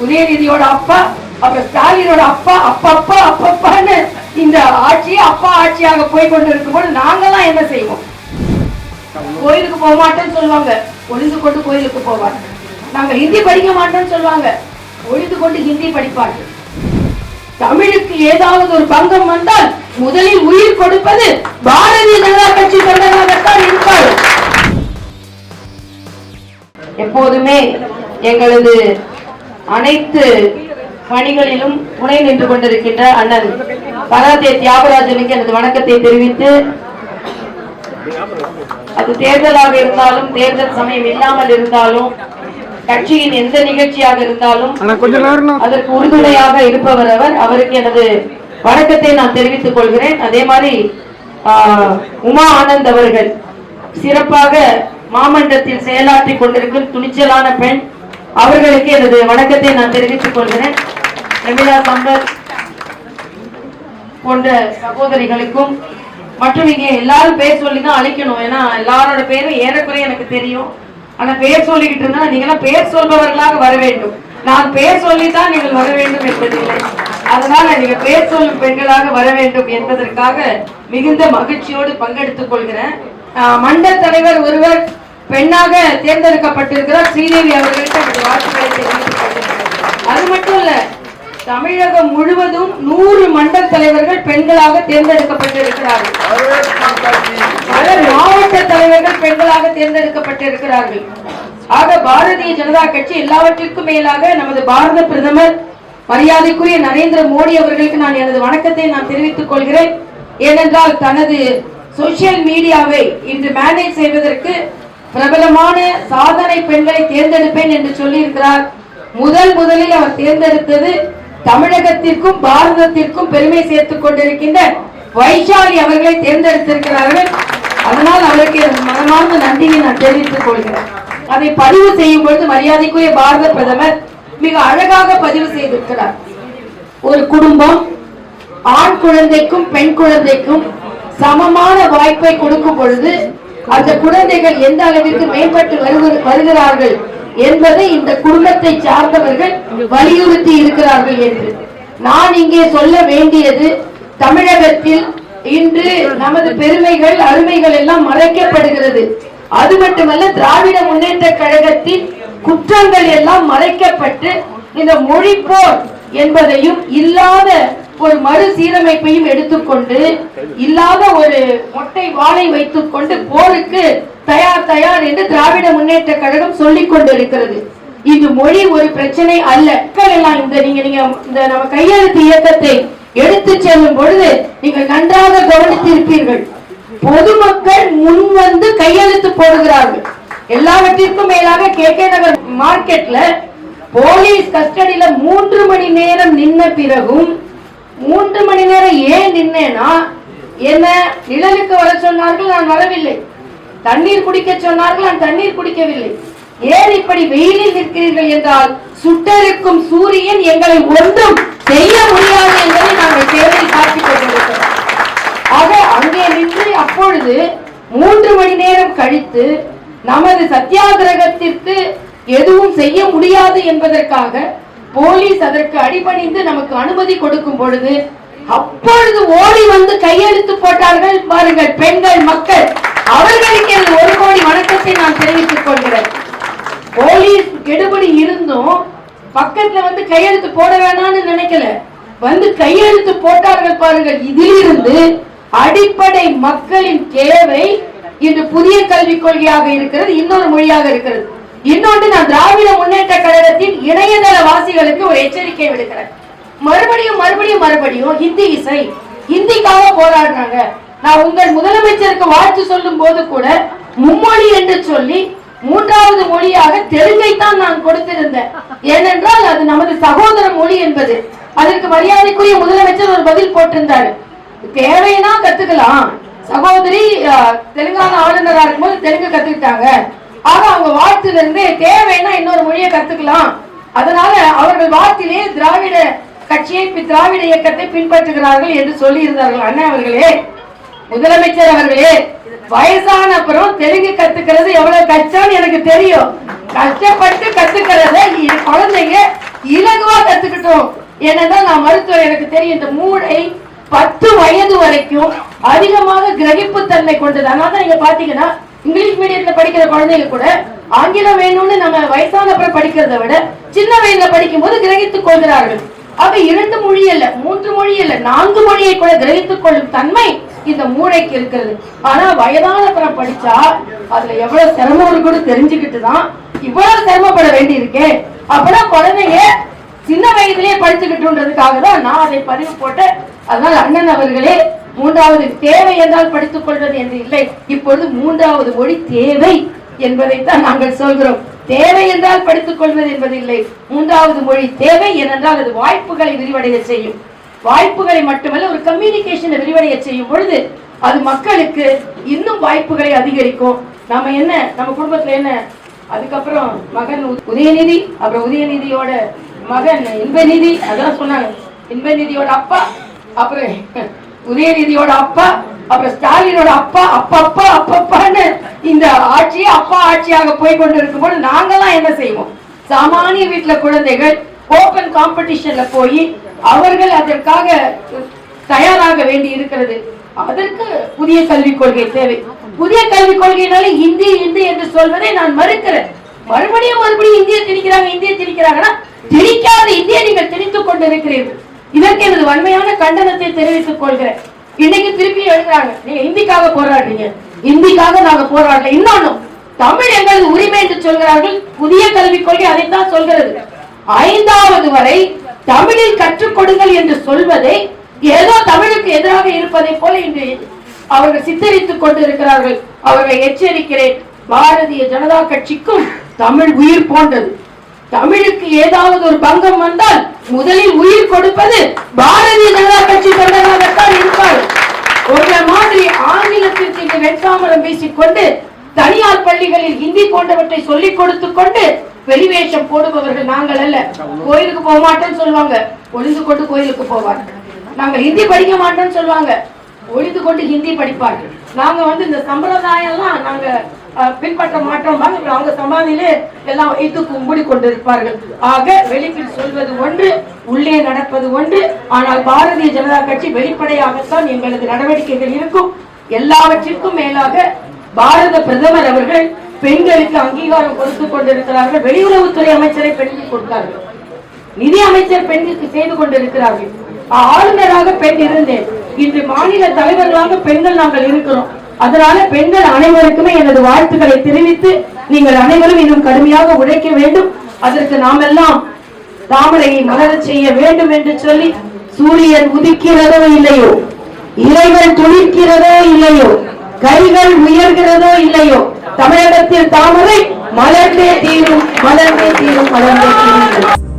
உதயநிதியோட அப்பா அப்புறம் ஸ்டாலினோட அப்பா அப்பப்பா அப்பப்பான்னு இந்த ஆட்சியே அப்பா ஆட்சியாக போய் கொண்டு இருக்கும்போது நாங்கெல்லாம் என்ன செய்வோம்? கோயிலுக்கு போக மாட்டேன்னு சொல்லுவாங்க. ஒளிந்து கொண்டு கோயிலுக்கு போவாங்க நாங்க ஹிந்தி படிக்க மாட்டோம்னு சொல்லுவாங்க. ஒளிந்து கொண்டு ஹிந்தி படிப்பார்கள் தமிழுக்கு ஏதாவது ஒரு பங்கம் வந்தால் முதலில் உயிர் கொடுப்பது பாரதிய ஜனதா கட்சி தொண்டர்களாகத்தான் இருப்பார் எப்போதுமே எங்களது அனைத்து பணிகளிலும் துணை நின்று கொண்டிருக்கின்ற அண்ணன் பராதே தியாகராஜனுக்கு எனது வணக்கத்தை தெரிவித்து அது தேர்தலாக இருந்தாலும் தேர்தல் சமயம் இல்லாமல் இருந்தாலும் கட்சியின் எந்த நிகழ்ச்சியாக இருந்தாலும் அதற்கு உறுதுணையாக இருப்பவர் அவர். அவருக்கு எனது வணக்கத்தை நான் தெரிவித்துக் கொள்கிறேன். அதே மாதிரி உமா ஆனந்த் அவர்கள் சிறப்பாக மாமன்றத்தில் செயலாற்றிக் கொண்டிருக்கும் துணிச்சலான பெண். அவர்களுக்கு எனது வணக்கத்தை நான் தெரிவித்துக் கொள்கிறேன். பிரமிளா சம்பத் போன்ற சகோதரிகளுக்கும் மற்றும் இங்கே எல்லாரும் பேர் சொல்லி தான் அழிக்கணும். ஏன்னா எல்லாரோட பேரும் ஏறக்குறைய எனக்கு தெரியும். ஆனா பேர் சொல்லிக்கிட்டு இருந்தா நீங்க பேர் சொல்பவர்களாக வர வேண்டும். நான் பேர் சொல்லித்தான் நீங்கள் வர வேண்டும் என்பதில்லை அதனால நீங்க பேர் சொல்லும் பெண்களாக வர வேண்டும் என்பதற்காக மிகுந்த மகிழ்ச்சியோடு பங்கெடுத்துக் கொள்கிறேன். மண்டல் தலைவர் ஒருவர் பெண்ணாக தேர்ந்தெடுக்கப்பட்டிருக்கிறார் ஸ்ரீதேவி அவர்களுக்கு எனது வாழ்த்துக்களை தெரிவித்துக் அது மட்டும் இல்ல தமிழகம் முழுவதும் நூறு மண்டல் தலைவர்கள் பெண்களாக தேர்ந்தெடுக்கப்பட்டிருக்கிறார்கள். பல மாவட்ட தலைவர்கள் பெண்களாக தேர்ந்தெடுக்கப்பட்டிருக்கிறார்கள். ஆக பாரதிய ஜனதா கட்சி எல்லாவற்றிற்கும் மேலாக நமது பாரத பிரதமர் மரியாதைக்குரிய நரேந்திர மோடி அவர்களுக்கு நான் எனது வணக்கத்தை நான் தெரிவித்துக் கொள்கிறேன். ஏனென்றால் தனது சோசியல் மீடியாவை இன்று மேனேஜ் செய்வதற்கு பிரபலமான சாதனை பெண்களை தேர்ந்தெடுப்பேன் என்று சொல்லியிருக்கிறார். முதல் முதலில் அவர் தேர்ந்தெடுத்தது தமிழகத்திற்கும் பாரதத்திற்கும் பெருமை சேர்த்துக் கொண்டிருக்கின்ற வைஷாலி அவர்களை தேர்ந்தெடுத்திருக்கிறார்கள். அதனால் அவருக்கு மனமார்ந்த நன்றியை நான் தெரிவித்துக் கொள்கிறேன். அதை பதிவு செய்யும் பொழுது மரியாதைக்குரிய பாரத பிரதமர் மிக அழகாக பதிவு செய்திருக்கிறார். ஒரு குடும்பம் ஆண் குழந்தைக்கும் பெண் குழந்தைக்கும் சமமான வாய்ப்பை கொடுக்கும் பொழுது அந்த குழந்தைகள் எந்த அளவிற்கு மேம்பட்டு வருகிறார்கள் என்பதை இந்த குடும்பத்தை சார்ந்தவர்கள் வலியுறுத்தி இருக்கிறார்கள் என்று. நான் இங்கே சொல்ல வேண்டியது தமிழகத்தில் இன்று நமது பெருமைகள் அருமைகள் எல்லாம் மறைக்கப்படுகிறது. அது மட்டுமல்ல திராவிட முன்னேற்ற கழகத்தின் குற்றங்கள் எல்லாம் மறைக்கப்பட்டு இந்த மொழிப்போர் என்பதையும் இல்லாத ஒரு மறு சீரமைப்பையும் எடுத்துக்கொண்டு இல்லாத ஒரு மொட்டை வாளை வைத்துக் கொண்டு போருக்கு தயார் தயார் என்று திராவிட முன்னேற்ற கழகம் சொல்லிக் கொண்டிருக்கிறது. இது மொழி ஒரு பிரச்சனை அல்ல. எல்லாம் இந்த நீங்க நீங்க இந்த நம்ம கையெழுத்து இயக்கத்தை எடுத்து செல்லும் பொழுது நீங்கள் நன்றாக கவனித்திருப்பீர்கள். பொதுமக்கள் முன் வந்து கையெழுத்து போடுகிறார்கள். எல்லாவற்றிற்கும் மேலாக கே. கே. நகர் மார்க்கெட்ல போலீஸ் கஸ்டடியில மூன்று மணி நேரம் நின்ன பிறகும் மூன்று மணி நேரம் ஏன் நின்னேனா? என்ன நிழலுக்கு வர சொன்னார்கள் நான் வரவில்லை. தண்ணீர் குடிக்க சொன்னார்கள் நான் தண்ணீர் குடிக்கவில்லை. ஏன் இப்படி வெயிலில் நிற்கிறீர்கள் என்றால் சுட்டருக்கும் சூரியன் எங்களை ஒன்றும் செய்ய முடியாது என்பதை நாங்கள் தேர்தல் காட்டிக் கொண்டிருக்கிறோம். ஆக அங்கே நின்று அப்பொழுது மூன்று மணி நேரம் கழித்து நமது சத்தியாகிரகத்திற்கு எதுவும் செய்ய முடியாது என்பதற்காக போலீஸ் அதற்கு அடிபணிந்து நமக்கு அனுமதி கொடுக்கும் பொழுது அப்பொழுது ஓடி வந்து கையெழுத்து போட்டார்கள். பாருங்கள் பெண்கள் மக்கள் அவர்களுக்கு எனது ஒரு கோடி வணக்கத்தை நான் தெரிவித்துக் கொள்கிறேன். போலீஸ் கெடுபடி இருந்தும் பக்கத்துல வந்து கையெழுத்து போட வேணாம்னு நினைக்கல. வந்து கையெழுத்து போட்டார்கள் பாருங்கள். இதிலிருந்து அடிப்படை மக்களின் தேவை இன்று புதிய கல்விக் கொள்கையாக இருக்கிறது இன்னொரு மொழியாக இருக்கிறது. இன்னொன்று நான் திராவிட முன்னேற்ற கழகத்தின் இணையதள வாசிகளுக்கு ஒரு எச்சரிக்கை விடுக்கிறேன். மறுபடியும் மறுபடியும் மறுபடியும் ஹிந்தி இசை. ஹிந்திக்காக போராடுறாங்க. நான் உங்கள் முதலமைச்சருக்கு வாழ்த்து சொல்லும் போது கூட மும்மொழி என்று சொல்லி மூன்றாவது மொழியாக தெலுங்கை தான் நான் கொடுத்திருந்தேன். ஏனென்றால் அது நமது சகோதர மொழி என்பது. அதற்கு மரியாதைக்குரிய முதலமைச்சர் ஒரு பதில் போட்டிருந்தாரு. தேவைன்னா கத்துக்கலாம். சகோதரி தெலுங்கானா ஆளுநராக இருக்கும்போது தெலுங்கு கத்துக்கிட்டாங்க. ஆக அவங்க வாழ்த்துல இருந்து தேவைன்னா இன்னொரு மொழியை கத்துக்கலாம். அதனால அவர்கள் வார்த்தையிலே திராவிட கட்சியை பி- திராவிட இயக்கத்தை பின்பற்றுகிறார்கள் என்று சொல்லி இருந்தார்கள் அண்ணா அவர்களே முதலமைச்சர் அவர்களே வயசான அப்புறம் தெலுங்கு கத்துக்கிறது எவ்வளவு கஷ்டம்னு எனக்கு தெரியும். கஷ்டப்பட்டு கத்துக்கிறத குழந்தைங்க இலகுவா கத்துக்கிட்டோம். என்னதான் நான் மருத்துவர் எனக்கு தெரியும் இந்த மூளை பத்து வயது வரைக்கும் அதிகமாக கிரகிப்பு தன்மை கொண்டது. அதனால தான் நீங்க பாத்தீங்கன்னா இங்கிலீஷ் மீடியத்துல படிக்கிற குழந்தைங்க கூட ஆங்கிலம் வேணும்னு நம்ம வயசானப்புறம் படிக்கிறத படிக்கிறதை விட சின்ன வயதுல படிக்கும் போது கிரகித்துக் கொள்கிறார்கள். அவை இரண்டு மொழி அல்ல மூன்று மொழி அல்ல நான்கு மொழியை கூட கிரகித்துக் கொள்ளும் தன்மை இந்த மூளைக்கு இருக்கிறது. ஆனா வயதானப்புறம் படிச்சா அதுல எவ்வளவு சிரமம் கூட தெரிஞ்சுக்கிட்டு தான் இவ்வளவு சிரமப்பட வேண்டி இருக்கே அப்பதான் குழந்தைங்க சின்ன வயதிலேயே படிச்சுக்கிட்டுன்றதுக்காக தான் நான் அதை பதிவு போட்டேன். அதனால் அண்ணன் அவர்களே மூன்றாவது தேவை என்றால் படித்துக் கொள்வது என்று இல்லை. இப்பொழுது மூன்றாவது மொழி தேவை என்பதைத்தான் நாங்கள் சொல்கிறோம். தேவை என்றால் படித்துக் கொள்வது என்பது இல்லை. மூன்றாவது மொழி தேவை ஏனென்றால் அது வாய்ப்புகளை விரிவடைய செய்யும். வாய்ப்புகளை மட்டுமல்ல ஒரு கம்யூனிகேஷனை விரிவடைய செய்யும் பொழுது அது மக்களுக்கு இன்னும் வாய்ப்புகளை அதிகரிக்கும். நம்ம என்ன நம்ம குடும்பத்துல என்ன? அதுக்கப்புறம் மகன் உதயநிதி அப்புறம் உதயநிதியோட மகன் இன்பநிதி அதான் சொன்னாங்க. இன்பநிதியோட அப்பா அப்புறம் உதயநிதியோட அப்பா அப்ப ஸ்டாலினோட அப்பா அப்பப்பா அப்பப்பான்னு இந்த ஆட்சியே அப்பா ஆட்சியாக போய் கொண்டு இருக்கும்போது நாங்கெல்லாம் என்ன செய்வோம்? சாமானிய வீட்டுல குழந்தைகள் ஓபன் காம்படிஷன்ல போய் அவர்கள் அதற்காக தயாராக வேண்டி இருக்கிறது. அதற்கு புதிய கல்விக் கொள்கை தேவை. புதிய கல்விக் கொள்கையினால இந்தி இந்தி என்று சொல்வதை நான் மறுக்கிறேன். மறுபடியும் மறுபடியும் இந்திய திணிக்கிறாங்க இந்திய திணிக்கிறாங்கன்னா திணிக்காத இந்திய நீங்கள் திணித்துக் கொண்டிருக்கிறீர்கள். இதற்கு எனது வன்மையான கண்டனத்தை தெரிவித்துக் கொள்கிறேன். இன்னைக்கு திருப்பி எழுதுறாங்க. நீங்க இந்திக்காக போராடுறீங்க. இந்திக்காக நாங்க போராடல. இன்னொன்னு தமிழ் எங்களது உரிமை என்று சொல்கிறார்கள். புதிய கல்விக் கொள்கை அதைத்தான் சொல்கிறது. ஐந்தாவது வரை தமிழில் கற்றுக் கொடுங்கள் என்று சொல்வதை ஏதோ தமிழுக்கு எதிராக இருப்பதை போல இன்று அவர்கள் சித்தரித்துக் கொண்டிருக்கிறார்கள். அவர்களை எச்சரிக்கிறேன். பாரதிய ஜனதா கட்சிக்கும் தமிழ் உயிர் போன்றது. தமிழுக்கு ஏதாவது ஒரு பங்கம் வந்தால் முதலில் உயிர் கொடுப்பது பாரதிய ஜனதா கட்சி தொண்டர்களாகத்தான் இருப்பார். ஒரு மாதிரி ஆங்கிலத்திற்கு இங்கு வெட்காமலம் பேசிக்கொண்டு தனியார் பள்ளிகளில் ஹிந்தி போன்றவற்றை சொல்லிக் கொடுத்து கொண்டு வெளிவேஷம் போடுபவர்கள் நாங்கள் அல்ல. கோயிலுக்கு போக மாட்டோம்னு சொல்லுவாங்க. ஒளிந்து கொண்டு கோயிலுக்கு போவார்கள். நாங்கள் ஹிந்தி படிக்க மாட்டோம்னு சொல்லுவாங்க. ஒளிந்து கொண்டு ஹிந்தி படிப்பார்கள். நாங்க வந்து இந்த சம்பிரதாயம் எல்லாம் நாங்க பின்பற்ற மாற்றமாக அவங்க சமாதியிலே எல்லாம் வைத்து கும்பிடி கொண்டிருப்பார்கள் ஆக வெளியில் சொல்வது ஒன்று உள்ளே நடப்பது ஒன்று. ஆனால் பாரதிய ஜனதா கட்சி வெளிப்படையாகத்தான் எங்களது நடவடிக்கைகள் இருக்கும். எல்லாவற்றிற்கும் மேலாக பாரத பிரதமர் அவர்கள் பெண்களுக்கு அங்கீகாரம் கொடுத்து கொண்டிருக்கிறார்கள். வெளியுறவுத்துறை அமைச்சரை பெண்கள் கொடுத்தார்கள். நிதி அமைச்சர் பெண்களுக்கு செய்து கொண்டிருக்கிறார்கள். ஆளுநராக பெண் இருந்தேன். இன்று மாநில தலைவர்களாக பெண்கள் நாங்கள் இருக்கிறோம். அதனால பெண்கள் அனைவருக்குமே எனது வாழ்த்துக்களை தெரிவித்து நீங்கள் அனைவரும் இன்னும் கடுமையாக உழைக்க வேண்டும். அதற்கு நாமெல்லாம் தாமரையை மலரச் செய்ய வேண்டும் என்று சொல்லி சூரியன் உதிக்கிறதோ இல்லையோ இறைவன் துளிர்க்கிறதோ இல்லையோ கைகள் உயர்கிறதோ இல்லையோ தமிழகத்தில் தாமரை மலர்ந்தே தீரும் மலர்ந்தே தீரும் மலர்ந்தே தீரும்.